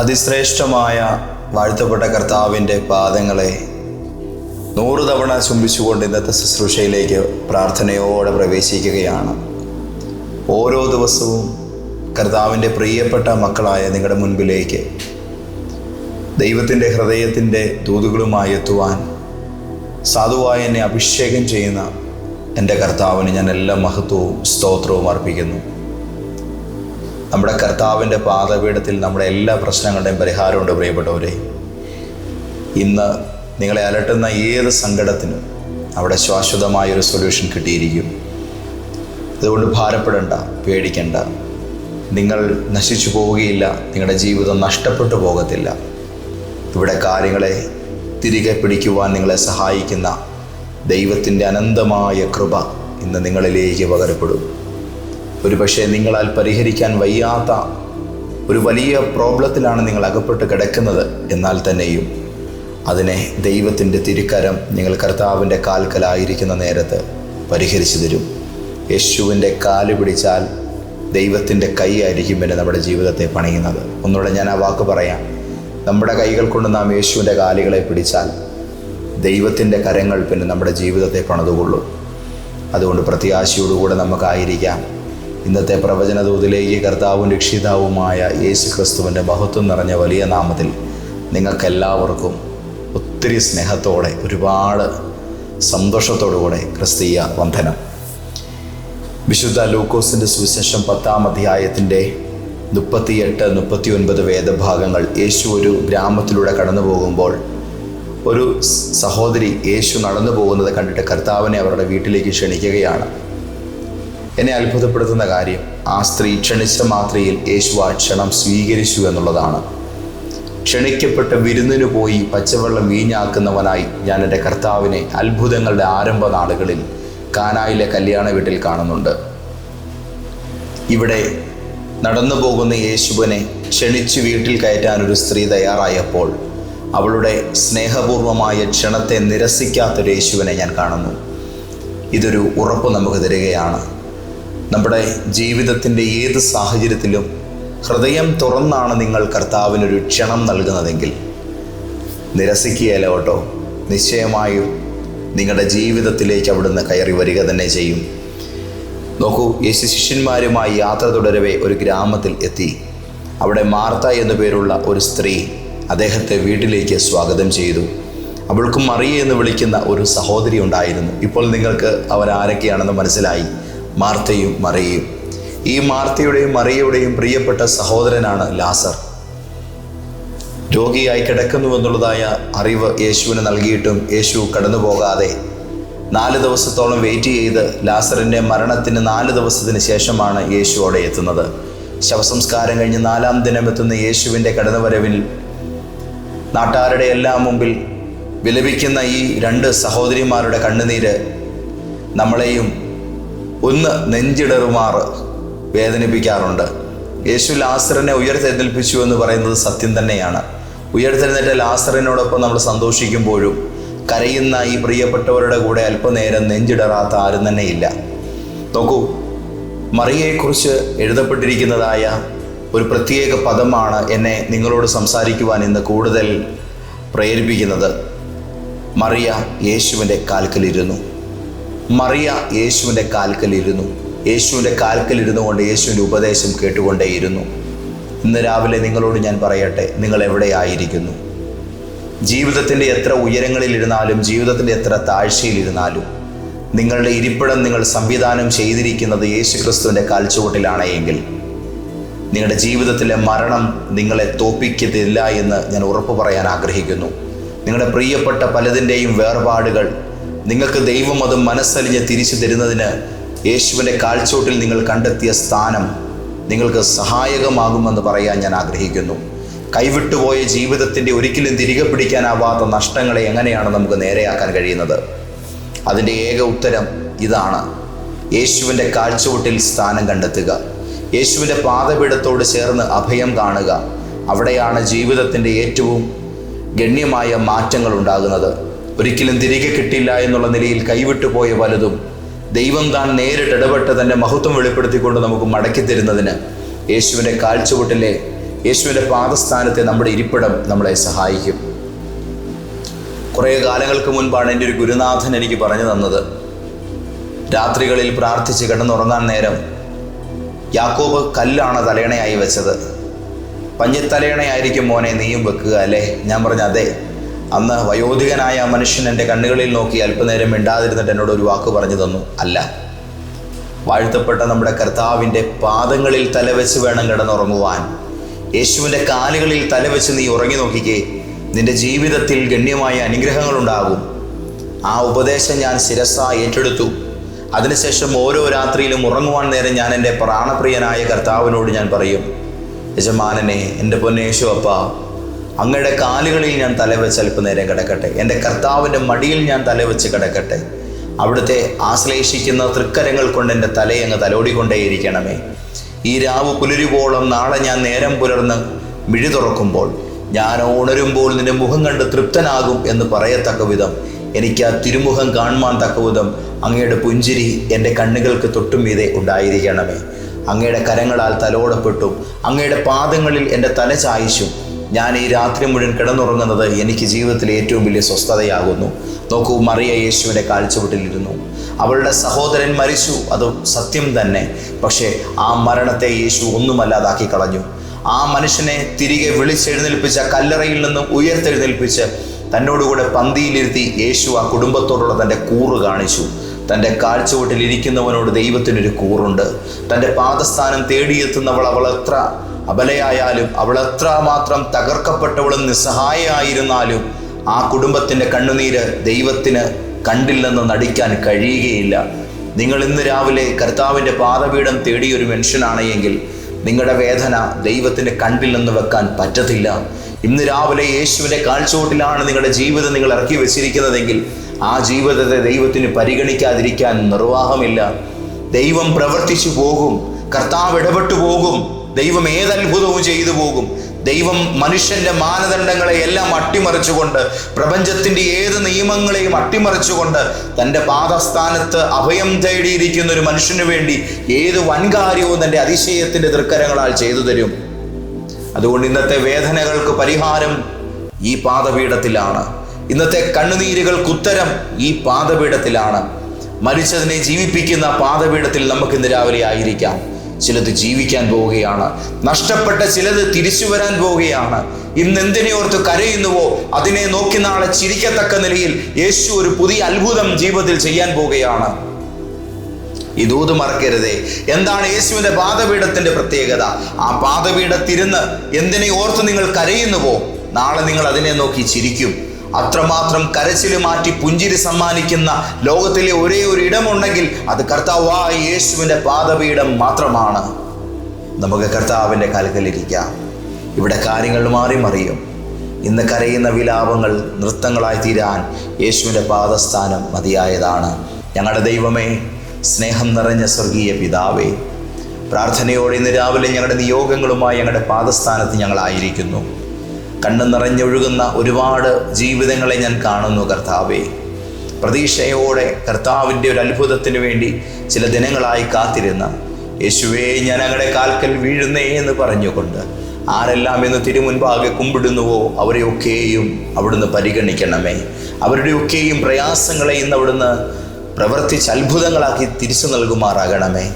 അതിശ്രേഷ്ഠമായ വാഴ്ത്തപ്പെട്ട കർത്താവിന്റെ പാദങ്ങളെ നൂറ് തവണ ചുംബിച്ചുകൊണ്ട് ഇന്നത്തെ ശുശ്രൂഷയിലേക്ക് പ്രാർത്ഥനയോടെ പ്രവേശിക്കുകയാണ്. ഓരോ ദിവസവും കർത്താവിന്റെ പ്രിയപ്പെട്ട മക്കളായ നിങ്ങളുടെ മുൻപിലേക്ക് ദൈവത്തിന്റെ ഹൃദയത്തിന്റെ ദൂതുകളുമായി എത്തുവാൻ സാധുവായി എന്നെ അഭിഷേകം ചെയ്യുന്ന എന്റെ കർത്താവിന് ഞാൻ എല്ലാ മഹത്വവും സ്തോത്രവും അർപ്പിക്കുന്നു. നമ്മുടെ കർത്താവിന്റെ പാദപീഠത്തിൽ നമ്മുടെ എല്ലാ പ്രശ്നങ്ങളുടെയും പരിഹാരമുണ്ട് പ്രിയപ്പെട്ടവരെ. ഇന്ന് നിങ്ങളെ അലട്ടുന്ന ഏത് സങ്കടത്തിനും അവിടെ ശാശ്വതമായൊരു സൊല്യൂഷൻ കിട്ടിയിരിക്കും. അതുകൊണ്ട് ഭാരപ്പെടേണ്ട പേടിക്കേണ്ട. നിങ്ങൾ നശിച്ചു പോവുകയില്ല നിങ്ങളുടെ ജീവിതം നഷ്ടപ്പെട്ടു പോകത്തില്ല. ഇവിടെ കാര്യങ്ങളെ തിരികെ പിടിക്കുവാൻ നിങ്ങളെ സഹായിക്കുന്ന ദൈവത്തിന്റെ അനന്തമായ കൃപ ഇന്ന് നിങ്ങളിലേക്ക് പകരപ്പെടും. ഒരുപക്ഷെ നിങ്ങളാൽ പരിഹരിക്കാൻ വയ്യാത്ത ഒരു വലിയ പ്രോബ്ലത്തിലാണ് നിങ്ങൾ അകപ്പെട്ട് കിടക്കുന്നത്. എന്നാൽ തന്നെയും അതിനെ ദൈവത്തിന്റെ തിരുക്കരം നിങ്ങൾ കർത്താവിന്റെ കാൽക്കലായിരിക്കുന്ന നേരത്ത് പരിഹരിച്ചു തരും. യേശുവിന്റെ കാൽ പിടിച്ചാൽ ദൈവത്തിന്റെ കൈ ആയിരിക്കും പിന്നെ നമ്മുടെ ജീവിതത്തെ പണിയുന്നത്. ഒന്നുകൂടെ ഞാൻ ആ വാക്ക് പറയാം. നമ്മുടെ കൈകൾ കൊണ്ട് നാം യേശുവിന്റെ കാലുകളെ പിടിച്ചാൽ ദൈവത്തിന്റെ കരങ്ങൾ പിന്നെ നമ്മുടെ ജീവിതത്തെ പണിതുകൊള്ളും. അതുകൊണ്ട് പ്രത്യാശയോടുകൂടെ നമുക്കായിരിക്കാം. ഇന്നത്തെ പ്രവചനദൂതിലേക്ക് കർത്താവും രക്ഷിതാവുമായ യേശു ക്രിസ്തുവിന്റെ മഹത്വം നിറഞ്ഞ വലിയ നാമത്തിൽ നിങ്ങൾക്കെല്ലാവർക്കും ഒത്തിരി സ്നേഹത്തോടെ ഒരുപാട് സന്തോഷത്തോടുകൂടെ ക്രിസ്തീയ വന്ദനം. വിശുദ്ധ ലൂക്കോസിന്റെ സുവിശേഷം പത്താം അധ്യായത്തിന്റെ മുപ്പത്തിയെട്ട് മുപ്പത്തി ഒൻപത് വേദഭാഗങ്ങൾ യേശു ഒരു ഗ്രാമത്തിലൂടെ കടന്നു പോകുമ്പോൾ ഒരു സഹോദരി യേശു നടന്നു പോകുന്നത് കണ്ടിട്ട് കർത്താവിനെ അവരുടെ വീട്ടിലേക്ക് ക്ഷണിക്കുകയാണ്. എന്നെ അത്ഭുതപ്പെടുത്തുന്ന കാര്യം ആ സ്ത്രീ ക്ഷണിച്ച മാത്രയിൽ യേശു ആ ക്ഷണം സ്വീകരിച്ചു എന്നുള്ളതാണ്. ക്ഷണിക്കപ്പെട്ട വിരുന്നിനു പോയി പച്ചവെള്ളം വീഞ്ഞാക്കുന്നവനായി ഞാൻ എന്റെ കർത്താവിനെ അത്ഭുതങ്ങളുടെ ആരംഭ നാളുകളിൽ കാനായിലെ കല്യാണ വീട്ടിൽ കാണുന്നുണ്ട്. ഇവിടെ നടന്നു പോകുന്ന യേശുവിനെ ക്ഷണിച്ചു വീട്ടിൽ കയറ്റാൻ ഒരു സ്ത്രീ തയ്യാറായപ്പോൾ അവളുടെ സ്നേഹപൂർവമായ ക്ഷണത്തെ നിരസിക്കാത്തൊരു യേശുവിനെ ഞാൻ കാണുന്നു. ഇതൊരു ഉറപ്പ് നമുക്ക് തരികയാണ്. നമ്മുടെ ജീവിതത്തിന്റെ ഏത് സാഹചര്യത്തിലും ഹൃദയം തുറന്നാണ് നിങ്ങൾ കർത്താവിനൊരു ക്ഷണം നൽകുന്നതെങ്കിൽ നിരസിക്കുകയല്ല കേട്ടോ. നിശ്ചയമായും നിങ്ങളുടെ ജീവിതത്തിലേക്ക് അവിടുന്ന് കയറി വരിക തന്നെ ചെയ്യും. നോക്കൂ യേശു ശിഷ്യന്മാരുമായി യാത്ര തുടരവേ ഒരു ഗ്രാമത്തിൽ എത്തി. അവിടെ മാർത്ത എന്നു പേരുള്ള ഒരു സ്ത്രീ അദ്ദേഹത്തെ വീട്ടിലേക്ക് സ്വാഗതം ചെയ്തു. അവൾക്കും മറിയ എന്ന് വിളിക്കുന്ന ഒരു സഹോദരി ഉണ്ടായിരുന്നു. ഇപ്പോൾ നിങ്ങൾക്ക് അവരാരൊക്കെയാണെന്ന് മനസ്സിലായി. മാർത്തയും മറിയയും. ഈ മാർത്തയുടെയും മറിയയുടെയും പ്രിയപ്പെട്ട സഹോദരനാണ് ലാസർ. രോഗിയായി കിടക്കുന്നു എന്നുള്ളതായ അറിവ് യേശുവിന് നൽകിയിട്ടും യേശു കടന്നു പോകാതെ നാല് ദിവസത്തോളം വെയിറ്റ് ചെയ്ത് ലാസറിന്റെ മരണത്തിന് നാല് ദിവസത്തിന് ശേഷമാണ് യേശു അവിടെ എത്തുന്നത്. ശവസംസ്കാരം കഴിഞ്ഞ് നാലാം ദിനം എത്തുന്ന യേശുവിന്റെ കടന്നുവരവിൽ നാട്ടുകാരുടെ എല്ലാം മുമ്പിൽ വിലപിക്കുന്ന ഈ രണ്ട് സഹോദരിമാരുടെ കണ്ണുനീര് നമ്മളെയും ഒന്ന് നെഞ്ചിടറുമാറ് വേദനിപ്പിക്കാറുണ്ട്. യേശു ലാസറിനെ ഉയർത്തെഴുന്നേൽപ്പിച്ചു എന്ന് പറയുന്നത് സത്യം തന്നെയാണ്. ഉയർത്തെഴുന്നേറ്റ ലാസറിനോടൊപ്പം നമ്മൾ സന്തോഷിക്കുമ്പോഴും കരയുന്ന ഈ പ്രിയപ്പെട്ടവരുടെ കൂടെ അല്പനേരം നെഞ്ചിടറാത്ത ആരും തന്നെ ഇല്ല നോക്കൂ മറിയയെക്കുറിച്ച് എഴുതപ്പെട്ടിരിക്കുന്നതായ ഒരു പ്രത്യേക പദമാണ് എന്നെ നിങ്ങളോട് സംസാരിക്കുവാൻ ഇന്ന് കൂടുതൽ പ്രേരിപ്പിക്കുന്നത്. മറിയ യേശുവിന്റെ കാൽക്കലിരുന്നു. മറിയ യേശുവിന്റെ കാൽക്കലിരുന്നു. യേശുവിന്റെ കാൽക്കലിരുന്നു കൊണ്ട് യേശുവിന്റെ ഉപദേശം കേട്ടുകൊണ്ടേയിരുന്നു. ഇന്ന് രാവിലെ നിങ്ങളോട് ഞാൻ പറയട്ടെ നിങ്ങൾ എവിടെയായിരിക്കുന്നു ജീവിതത്തിന്റെ എത്ര ഉയരങ്ങളിലിരുന്നാലും ജീവിതത്തിന്റെ എത്ര താഴ്ചയിലിരുന്നാലും നിങ്ങളുടെ ഇരിപ്പിടം നിങ്ങൾ സംവിധാനം ചെയ്തിരിക്കുന്നത് യേശു ക്രിസ്തുവിന്റെ കാൽച്ചുവട്ടിലാണ് എങ്കിൽ നിങ്ങളുടെ ജീവിതത്തിലെ മരണം നിങ്ങളെ തോപ്പിക്കത്തില്ല എന്ന് ഞാൻ ഉറപ്പു പറയാൻ ആഗ്രഹിക്കുന്നു. നിങ്ങളുടെ പ്രിയപ്പെട്ട പലതിന്റെയും വേർപാടുകൾ നിങ്ങൾക്ക് ദൈവം അത് മനസ്സലിഞ്ഞ് തിരിച്ചു തരുന്നതിന് യേശുവിന്റെ കാൽച്ചോട്ടിൽ നിങ്ങൾ കണ്ടെത്തിയ സ്ഥാനം നിങ്ങൾക്ക് സഹായകമാകുമെന്ന് പറയാൻ ഞാൻ ആഗ്രഹിക്കുന്നു. കൈവിട്ടുപോയ ജീവിതത്തിന്റെ ഒരിക്കലും തിരികെ പിടിക്കാനാവാത്ത നഷ്ടങ്ങളെ എങ്ങനെയാണ് നമുക്ക് നേരെയാക്കാൻ കഴിയുന്നത്? അതിന്റെ ഏക ഉത്തരം ഇതാണ്. യേശുവിന്റെ കാൽച്ചുവട്ടിൽ സ്ഥാനം കണ്ടെത്തുക. യേശുവിന്റെ പാതപീഠത്തോട് ചേർന്ന് അഭയം കാണുക. അവിടെയാണ് ജീവിതത്തിന്റെ ഏറ്റവും ഗണ്യമായ മാറ്റങ്ങൾ ഉണ്ടാകുന്നത്. ഒരിക്കലും തിരികെ കിട്ടില്ല എന്നുള്ള നിലയിൽ കൈവിട്ടു പോയ പലതും ദൈവം താൻ നേരിട്ട് ഇടപെട്ട് തന്റെ മഹത്വം വെളിപ്പെടുത്തിക്കൊണ്ട് നമുക്ക് മടക്കി തരുന്നതിന് യേശുവിന്റെ കാഴ്ചവട്ടിലെ യേശുവിന്റെ പാദസ്ഥാനത്തെ നമ്മുടെ ഇരിപ്പിടം നമ്മളെ സഹായിക്കും. കുറേ കാലങ്ങൾക്ക് മുൻപാണ് എന്റെ ഒരു ഗുരുനാഥൻ എനിക്ക് പറഞ്ഞു തന്നത്. രാത്രികളിൽ പ്രാർത്ഥിച്ച് കിടന്നുറങ്ങാൻ നേരം യാക്കോബ് കല്ലാണ് തലയണയായി വെച്ചത്. പഞ്ഞിത്തലയണയായിരിക്കും മോനെ നീയും വെക്കുക അല്ലേ? ഞാൻ പറഞ്ഞു അതെ. അന്ന് വയോധികനായ മനുഷ്യൻ എന്റെ കണ്ണുകളിൽ നോക്കി അല്പനേരം മിണ്ടാതിരുന്നിട്ട് എന്നോട് ഒരു വാക്ക് പറഞ്ഞു തന്നു. അല്ല. വാഴ്ത്തപ്പെട്ട നമ്മുടെ കർത്താവിന്റെ പാദങ്ങളിൽ തലവെച്ച് വേണം കിടന്നുറങ്ങുവാൻ. യേശുവിന്റെ കാലുകളിൽ തലവെച്ച് നീ ഉറങ്ങി നോക്കിക്കേ. നിന്റെ ജീവിതത്തിൽ ഗണ്യമായ അനുഗ്രഹങ്ങൾ ഉണ്ടാകും ആ ഉപദേശം ഞാൻ ശിരസ ഏറ്റെടുത്തു. അതിനുശേഷം ഓരോ രാത്രിയിലും ഉറങ്ങുവാൻ നേരം ഞാൻ എന്റെ പ്രാണപ്രിയനായ കർത്താവിനോട് ഞാൻ പറയും യജമാനനെ എന്റെ പൊന്നേശു അപ്പ അങ്ങയുടെ കാലുകളിൽ ഞാൻ തലവെച്ച് അല്പനേരം കിടക്കട്ടെ. എന്റെ കർത്താവിന്റെ മടിയിൽ ഞാൻ തലവെച്ച് കിടക്കട്ടെ. അവിടുത്തെ ആശ്ലേഷിക്കുന്ന തൃക്കരങ്ങൾ കൊണ്ട് എന്റെ തലയങ്ങ് തലോടിക്കൊണ്ടേയിരിക്കണമേ. ഈ രാവ് പുലരുവോളം നാളെ ഞാൻ നേരം പുലർന്ന് മിഴി തുറക്കുമ്പോൾ ഞാൻ ഉണരുമ്പോൾ നിന്റെ മുഖം കണ്ട് തൃപ്തനാകും എന്ന് പറയത്തക്ക വിധം എനിക്ക് ആ തിരുമുഖം കാണുവാൻ തക്ക വിധം അങ്ങയുടെ പുഞ്ചിരി എന്റെ കണ്ണുകൾക്ക് തൊട്ടും മീതെ ഉണ്ടായിരിക്കണമേ. അങ്ങയുടെ കരങ്ങളാൽ തലോടപ്പെട്ടും അങ്ങയുടെ പാദങ്ങളിൽ എന്റെ തല ചായിച്ചും ഞാൻ ഈ രാത്രി മുഴുവൻ കിടന്നുറങ്ങുന്നത് എനിക്ക് ജീവിതത്തിലെ ഏറ്റവും വലിയ സ്വസ്ഥതയാകുന്നു. നോക്കൂ മറിയ യേശുവിന്റെ കാഴ്ചവട്ടിലിരുന്നു. അവളുടെ സഹോദരൻ മരിച്ചു അത് സത്യം തന്നെ. പക്ഷേ ആ മരണത്തെ യേശു ഒന്നുമല്ലാതാക്കി കളഞ്ഞു. ആ മനുഷ്യനെ തിരികെ വിളിച്ചെഴുന്നേൽപ്പിച്ച കല്ലറയിൽ നിന്നും ഉയർത്തെഴുന്നേൽപ്പിച്ച് തന്നോടുകൂടെ പന്തിയിലിരുത്തി യേശു ആ കുടുംബത്തോടുള്ള തന്റെ കൂറ് കാണിച്ചു. തന്റെ കാഴ്ചവട്ടിൽ ഇരിക്കുന്നവനോട് ദൈവത്തിനൊരു കൂറുണ്ട്. തന്റെ പാദസ്ഥാനം തേടിയെത്തുന്നവൾ അവൾ എത്ര അബലയായാലും അവൾ എത്ര മാത്രം തകർക്കപ്പെട്ടവളും നിസ്സഹായമായിരുന്നാലും ആ കുടുംബത്തിന്റെ കണ്ണുനീര് ദൈവത്തിന് കണ്ടില്ലെന്ന് നടിക്കാൻ കഴിയുകയില്ല. നിങ്ങൾ ഇന്ന് രാവിലെ കർത്താവിന്റെ പാദപീഠം തേടിയ ഒരു മനുഷ്യനാണ് എങ്കിൽ നിങ്ങളുടെ വേദന ദൈവത്തിന്റെ കണ്ടില്ലെന്ന് വെക്കാൻ പറ്റത്തില്ല. ഇന്ന് രാവിലെ യേശുവിന്റെ കാഴ്ചവോട്ടിലാണ് നിങ്ങളുടെ ജീവിതം നിങ്ങൾ ഇറക്കി വെച്ചിരിക്കുന്നതെങ്കിൽ ആ ജീവിതത്തെ ദൈവത്തിന് പരിഗണിക്കാതിരിക്കാൻ നിർവാഹമില്ല. ദൈവം പ്രവർത്തിച്ചു പോകും. കർത്താവ് ഇടപെട്ടു പോകും. ദൈവം ഏത് അത്ഭുതവും ചെയ്തു പോകും. ദൈവം മനുഷ്യന്റെ മാനദണ്ഡങ്ങളെ എല്ലാം അട്ടിമറിച്ചുകൊണ്ട് പ്രപഞ്ചത്തിന്റെ ഏത് നിയമങ്ങളെയും അട്ടിമറിച്ചുകൊണ്ട് തന്റെ പാദസ്ഥാനത്ത് അഭയം തേടിയിരിക്കുന്ന ഒരു മനുഷ്യന് വേണ്ടി ഏത് വൻകാര്യവും തന്റെ അതിശയത്തിന്റെ തൃക്കരങ്ങളാൽ ചെയ്തു തരും. അതുകൊണ്ട് ഇന്നത്തെ വേദനകൾക്ക് പരിഹാരം ഈ പാദപീഠത്തിലാണ്. ഇന്നത്തെ കണ്ണുനീരുകൾക്ക് ഉത്തരം ഈ പാദപീഠത്തിലാണ്. മരിച്ചതിനെ ജീവിപ്പിക്കുന്ന പാദപീഠത്തിൽ നമുക്ക് ഇന്ന് രാവിലെ ആയിരിക്കാം. ചിലത് ജീവിക്കാൻ പോവുകയാണ്. നഷ്ടപ്പെട്ട ചിലത് തിരിച്ചു വരാൻ പോവുകയാണ്. ഇന്ന് എന്തിനെ ഓർത്ത് കരയുന്നുവോ? അതിനെ നോക്കി നാളെ ചിരിക്കത്തക്ക നിലയിൽ യേശു ഒരു പുതിയ അത്ഭുതം ജീവിതത്തിൽ ചെയ്യാൻ പോവുകയാണ്. ദൂത് മറക്കരുതേ. എന്താണ് യേശുവിന്റെ പാതപീഠത്തിന്റെ പ്രത്യേകത? ആ പാദപീഠത്തിരുന്ന് എന്തിനെ ഓർത്ത് നിങ്ങൾ കരയുന്നുവോ? നാളെ നിങ്ങൾ അതിനെ നോക്കി ചിരിക്കും. അത്രമാത്രം കരച്ചിൽ മാറ്റി പുഞ്ചിരി സമ്മാനിക്കുന്ന ലോകത്തിലെ ഒരേ ഒരു ഇടമുണ്ടെങ്കിൽ അത് കർത്താവായ യേശുവിന്റെ പാദപീഠം മാത്രമാണ്. നമുക്ക് കർത്താവിന്റെ കാൽക്കലിരിക്കാം ഇവിടെ കാര്യങ്ങൾ മാറി മറിയും. ഇന്ന് കരയുന്ന വിലാപങ്ങൾ നൃത്തങ്ങളായി തീരാൻ യേശുവിന്റെ പാദസ്ഥാനം മതിയായതാണ്. ഞങ്ങളുടെ ദൈവമേ സ്നേഹം നിറഞ്ഞ സ്വർഗീയ പിതാവേ പ്രാർത്ഥനയോടെ ഇന്ന് രാവിലെ ഞങ്ങളുടെ നിയോഗങ്ങളുമായി ഞങ്ങളുടെ പാദസ്ഥാനത്ത് ഞങ്ങളായിരിക്കുന്നു കണ്ണു നിറഞ്ഞൊഴുകുന്ന ഒരുപാട് ജീവിതങ്ങളെ ഞാൻ കാണുന്നു കർത്താവേ. പ്രതീക്ഷയോടെ കർത്താവിന്റെ ഒരു അത്ഭുതത്തിന് വേണ്ടി ചില ദിനങ്ങളായി കാത്തിരുന്ന യേശുവേ ഞാൻ അങ്ങടെ കാൽക്കൽ വീഴുന്നേ എന്ന് പറഞ്ഞുകൊണ്ട് ആരെല്ലാം എന്ന് തിരുമുൻപാകെ കുമ്പിടുന്നുവോ അവരെയൊക്കെയും അവിടുന്ന് പരിഗണിക്കണമേ. അവരുടെയൊക്കെയും പ്രയാസങ്ങളെ ഇന്ന് അവിടുന്ന് പ്രവർത്തിച്ച് അത്ഭുതങ്ങളാക്കി തിരിച്ചു നൽകുമാറാകണമേ.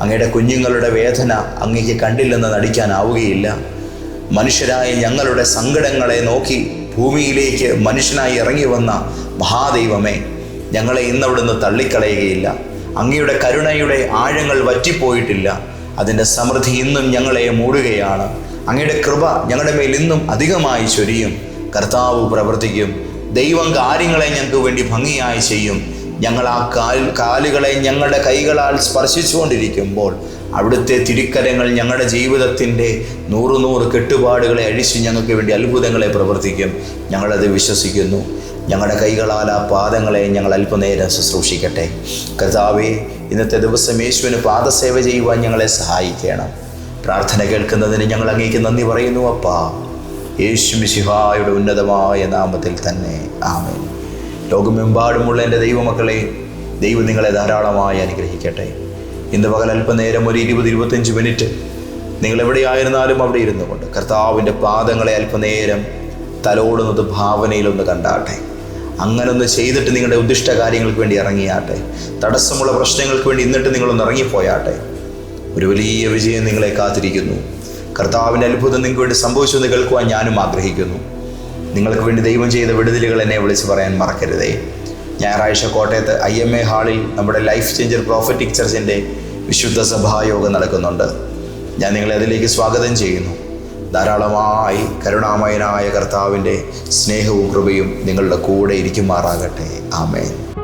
അങ്ങയുടെ കുഞ്ഞുങ്ങളുടെ വേദന അങ്ങേക്ക് കണ്ടില്ലെന്ന് നടിക്കാനാവുകയില്ല. മനുഷ്യരായ ഞങ്ങളുടെ സങ്കടങ്ങളെ നോക്കി ഭൂമിയിലേക്ക് മനുഷ്യനായി ഇറങ്ങി വന്ന മഹാദൈവമേ ഞങ്ങളെ ഇന്നവിടുന്ന് തള്ളിക്കളയുകയില്ല. അങ്ങയുടെ കരുണയുടെ ആഴങ്ങൾ വറ്റിപ്പോയിട്ടില്ല. അതിന്റെ സമൃദ്ധി ഇന്നും ഞങ്ങളെ മൂടുകയാണ്. അങ്ങയുടെ കൃപ ഞങ്ങളുടെ മേൽ ഇന്നും അധികമായി ചൊരിയും. കർത്താവ് പ്രവർത്തിക്കും. ദൈവം കാര്യങ്ങളെ ഞങ്ങൾക്ക് വേണ്ടി ഭംഗിയായി ചെയ്യും. ഞങ്ങൾ ആ കാൽ കാലുകളെ ഞങ്ങളുടെ കൈകളാൽ സ്പർശിച്ചുകൊണ്ടിരിക്കുമ്പോൾ അവിടുത്തെ തിരിക്കരങ്ങൾ ഞങ്ങളുടെ ജീവിതത്തിന്റെ നൂറ് നൂറ് കെട്ടുപാടുകളെ അഴിച്ച് ഞങ്ങൾക്ക് വേണ്ടി അത്ഭുതങ്ങളെ പ്രവർത്തിക്കും. ഞങ്ങളത് വിശ്വസിക്കുന്നു. ഞങ്ങളുടെ കൈകളാൽ ആ പാദങ്ങളെ ഞങ്ങൾ അല്പനേരം ശുശ്രൂഷിക്കട്ടെ. കർത്താവെ ഇന്നത്തെ ദിവസം യേശുവിന് പാദസേവ ചെയ്യുവാൻ ഞങ്ങളെ സഹായിക്കണം. പ്രാർത്ഥന കേൾക്കുന്നതിന് ഞങ്ങൾ അങ്ങേക്ക് നന്ദി പറയുന്നു അപ്പാ. യേശു മിശിഹായുടെ ഉന്നതമായ നാമത്തിൽ തന്നെ. ആമേ ലോകമെമ്പാടുമുള്ള എന്റെ ദൈവമക്കളെ ദൈവം നിങ്ങളെ ധാരാളമായി അനുഗ്രഹിക്കട്ടെ. ഇന്ന് പകൽ അല്പനേരം ഒരു ഇരുപത് ഇരുപത്തഞ്ച് മിനിറ്റ് നിങ്ങൾ എവിടെയായിരുന്നാലും അവിടെ ഇരുന്നു കൊണ്ട് കർത്താവിന്റെ പാദങ്ങളെ അല്പനേരം തലോടുന്നത് ഭാവനയിലൊന്ന് കണ്ടാട്ടെ. അങ്ങനൊന്ന് ചെയ്തിട്ട് നിങ്ങളുടെ ഉദ്ദിഷ്ട കാര്യങ്ങൾക്ക് വേണ്ടി ഇറങ്ങിയാട്ടെ. തടസ്സമുള്ള പ്രശ്നങ്ങൾക്ക് വേണ്ടി ഇന്നിട്ട് നിങ്ങളൊന്ന് ഇറങ്ങിപ്പോയാട്ടെ. ഒരു വലിയ വിജയം നിങ്ങളെ കാത്തിരിക്കുന്നു. കർത്താവിന്റെ അത്ഭുതം നിങ്ങൾക്ക് വേണ്ടി സംഭവിച്ചെന്ന് കേൾക്കുവാൻ ഞാനും ആഗ്രഹിക്കുന്നു. നിങ്ങൾക്ക് വേണ്ടി ദൈവം ചെയ്ത വിടുതലുകൾ എന്നെ വിളിച്ച് പറയാൻ മറക്കരുതേ. ഞായറാഴ്ച കോട്ടയത്ത് ഐ എം എ ഹാളിൽ നമ്മുടെ ലൈഫ് ചേഞ്ചർ പ്രോഫറ്റിക് ചർച്ചിന്റെ വിശുദ്ധ സഭായോഗം നടക്കുന്നുണ്ട്. ഞാൻ നിങ്ങളെ അതിലേക്ക് സ്വാഗതം ചെയ്യുന്നു. ധാരാളമായി കരുണാമയനായ കർത്താവിന്റെ സ്നേഹവും കൃപയും നിങ്ങളുടെ കൂടെ ഇരിക്കുമാറാകട്ടെ. ആമേൻ.